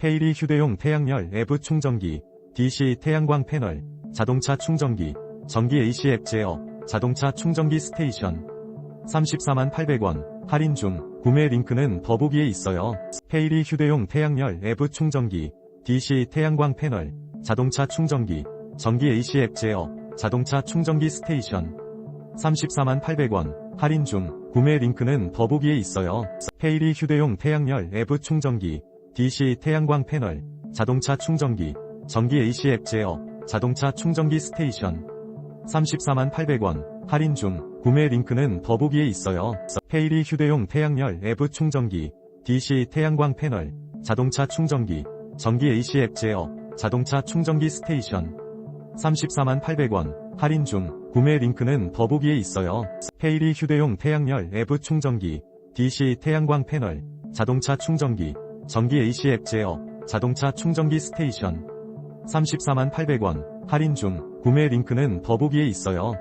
페이리 휴대용 태양열 에브 충전기, DC 태양광 패널, 자동차 충전기, 전기 AC 앱 제어, 자동차 충전기 스테이션. 34만 800원, 할인 중, 구매 링크는 더보기에 있어요. 페이리 휴대용 태양열 에브 충전기, DC 태양광 패널, 자동차 충전기, 전기 AC 앱 제어, 자동차 충전기 스테이션. 34만 800원, 할인 중, 구매 링크는 더보기에 있어요. 페이리 휴대용 태양열 에브 충전기, DC 태양광 패널, 자동차 충전기, 전기 AC 앱 제어, 자동차 충전기 스테이션. 34만 800원, 할인 중, 구매 링크는 더보기에 있어요. 페이리 휴대용 태양열 에브 충전기, DC 태양광 패널, 자동차 충전기, 전기 AC 앱 제어, 자동차 충전기 스테이션. 34만 800원, 할인 중, 구매 링크는 더보기에 있어요. 페이리 휴대용 태양열 에브 충전기, DC 태양광 패널, 자동차 충전기, 전기 AC 앱 제어, 자동차 충전기 스테이션. 34만 800원, 할인 중, 구매 링크는 더보기에 있어요.